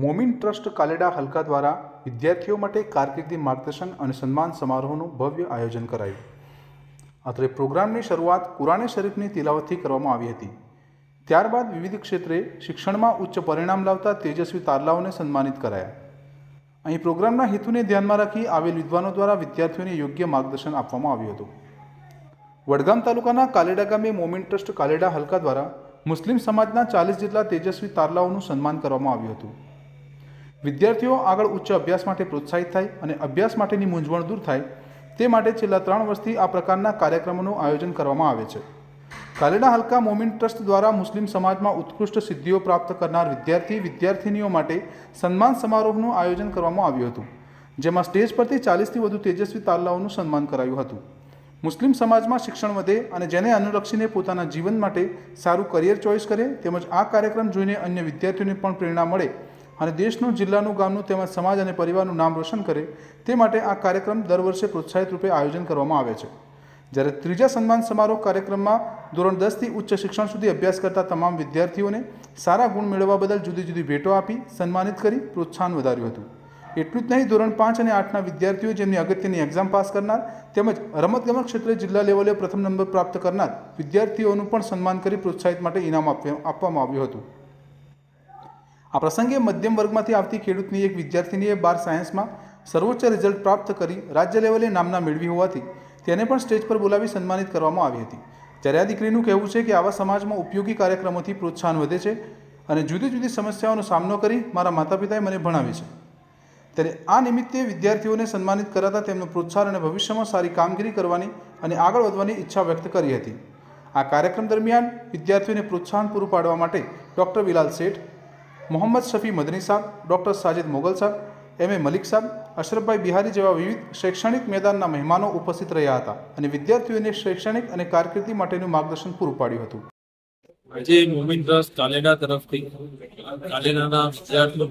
Momin trust Kaleda હલકા દ્વારા વિદ્યાર્થીઓ માટે કારકિર્દી માર્ગદર્શન અને સન્માન સમારોહનું ભવ્ય આયોજન કરાયું. અત્રે પ્રોગ્રામની શરૂઆત કુરાને શરીફની તિલાવતથી કરવામાં આવી હતી. ત્યારબાદ વિવિધ ક્ષેત્રે શિક્ષણમાં ઉચ્ચ પરિણામ લાવતા તેજસ્વી તારલાઓને સન્માનિત કરાયા. અહીં પ્રોગ્રામના હેતુને ધ્યાનમાં રાખી આવેલ વિદ્વાનો દ્વારા વિદ્યાર્થીઓને યોગ્ય માર્ગદર્શન આપવામાં આવ્યું હતું. વડગામ તાલુકાના કાલેડા ગામે મોમિન ટ્રસ્ટ કાલેડા હલકા દ્વારા મુસ્લિમ સમાજના ચાલીસ જેટલા તેજસ્વી તારલાઓનું સન્માન કરવામાં આવ્યું હતું. વિદ્યાર્થીઓ આગળ ઉચ્ચ અભ્યાસ માટે પ્રોત્સાહિત થાય અને અભ્યાસ માટેની મૂંઝવણ દૂર થાય, તે માટે છેલ્લા ત્રણ વર્ષથી આ પ્રકારના કાર્યક્રમોનું આયોજન કરવામાં આવે છે. કાલેડા હલકા મોમિન ટ્રસ્ટ દ્વારા મુસ્લિમ સમાજમાં ઉત્કૃષ્ટ સિદ્ધિઓ પ્રાપ્ત કરનાર વિદ્યાર્થી વિદ્યાર્થિનીઓ માટે સન્માન સમારોહનું આયોજન કરવામાં આવ્યું હતું, જેમાં સ્ટેજ પરથી ચાલીસથી વધુ તેજસ્વી તાલાઓનું સન્માન કરાયું હતું. મુસ્લિમ સમાજમાં શિક્ષણ વધે અને જેને અનુલક્ષીને પોતાના જીવન માટે સારું કરિયર ચોઇસ કરે, તેમજ આ કાર્યક્રમ જોઈને અન્ય વિદ્યાર્થીઓને પણ પ્રેરણા મળે અને દેશનું, જિલ્લાનું, ગામનું તેમજ સમાજ અને પરિવારનું નામ રોશન કરે તે માટે આ કાર્યક્રમ દર વર્ષે પ્રોત્સાહિત રૂપે આયોજન કરવામાં આવે છે. જ્યારે ત્રીજા સન્માન સમારોહ કાર્યક્રમમાં ધોરણ દસથી ઉચ્ચ શિક્ષણ સુધી અભ્યાસ કરતા તમામ વિદ્યાર્થીઓને સારા ગુણ મેળવવા બદલ જુદી જુદી ભેટો આપી, સન્માનિત કરી પ્રોત્સાહન વધાર્યું હતું. એટલું જ નહીં, ધોરણ પાંચ અને આઠના વિદ્યાર્થીઓ જેમની અગત્યની એક્ઝામ પાસ કરનાર તેમજ રમતગમત ક્ષેત્રે જિલ્લા લેવલે પ્રથમ નંબર પ્રાપ્ત કરનાર વિદ્યાર્થીઓનું પણ સન્માન કરી પ્રોત્સાહિત માટે ઇનામ આપવામાં આવ્યું હતું. આ પ્રસંગે મધ્યમ વર્ગમાંથી આવતી ખેડૂતની એક વિદ્યાર્થીનીએ બાર સાયન્સમાં સર્વોચ્ચ રિઝલ્ટ પ્રાપ્ત કરી રાજ્ય લેવલે નામના મેળવી હોવાથી તેને પણ સ્ટેજ પર બોલાવી સન્માનિત કરવામાં આવી હતી. ત્યારે આ દીકરીનું કહેવું છે કે આવા સમાજમાં ઉપયોગી કાર્યક્રમોથી પ્રોત્સાહન વધે છે અને જુદી જુદી સમસ્યાઓનો સામનો કરી મારા માતા પિતાએ મને ભણાવી છે. ત્યારે આ નિમિત્તે વિદ્યાર્થીઓને સન્માનિત કરાતા તેમનું પ્રોત્સાહન અને ભવિષ્યમાં સારી કામગીરી કરવાની અને આગળ વધવાની ઈચ્છા વ્યક્ત કરી હતી. આ કાર્યક્રમ દરમિયાન વિદ્યાર્થીઓને પ્રોત્સાહન પૂરું પાડવા માટે ડૉક્ટર બિલાલ શેઠ મોહમ્મદ શફી મદની સાહેબ, ડૉક્ટર સાજિદ મોગલ સાહેબ, એમ. એ. મલિક સાહેબ, અશરફભાઈ બિહારી જેવા વિવિધ શૈક્ષણિક મેદાનના મહેમાનો ઉપસ્થિત રહ્યા હતા અને વિદ્યાર્થીઓને શૈક્ષણિક અને કારકિર્દી માટેનું માર્ગદર્શન પૂરું પાડ્યું હતું. આજે મોમિન ટ્રસ્ટ તરફથી કાલેડાના વિદ્યાર્થીઓ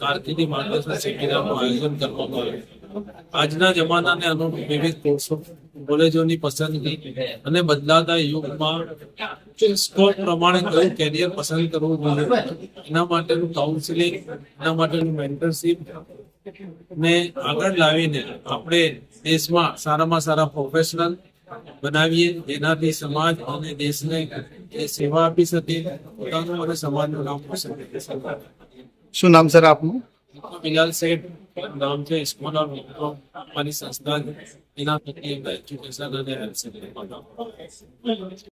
કારકિર્દી માર્ગદર્શન સેમિનારનું આયોજન કરવામાં આવ્યું. આજના જમાનાને અનુરૂપ વિવિધ કોર્સો કોલેજોની પસંદગી અને બદલાતા યુગમાં સ્કોપ પ્રમાણે કયું કેરિયર પસંદ કરવું જોઈએ. એના માટેનું કાઉન્સિલિંગ એના માટેનું મેન્ટરશીપ ને આગળ લાવીને આપણે દેશમાં સારામાં સારા પ્રોફેશનલ બનાવીએ, જેનાથી સમાજ અને દેશને સેવા આપી શકે, પોતાનું અને સમાજનું નામ કરી શકે. શું નામ સર આપનું? બિલાલ શેઠ, નામ છે સ્કૂલ ઓફ ડિપ્લોમ સંસ્થા એના એજ્યુકેશન અને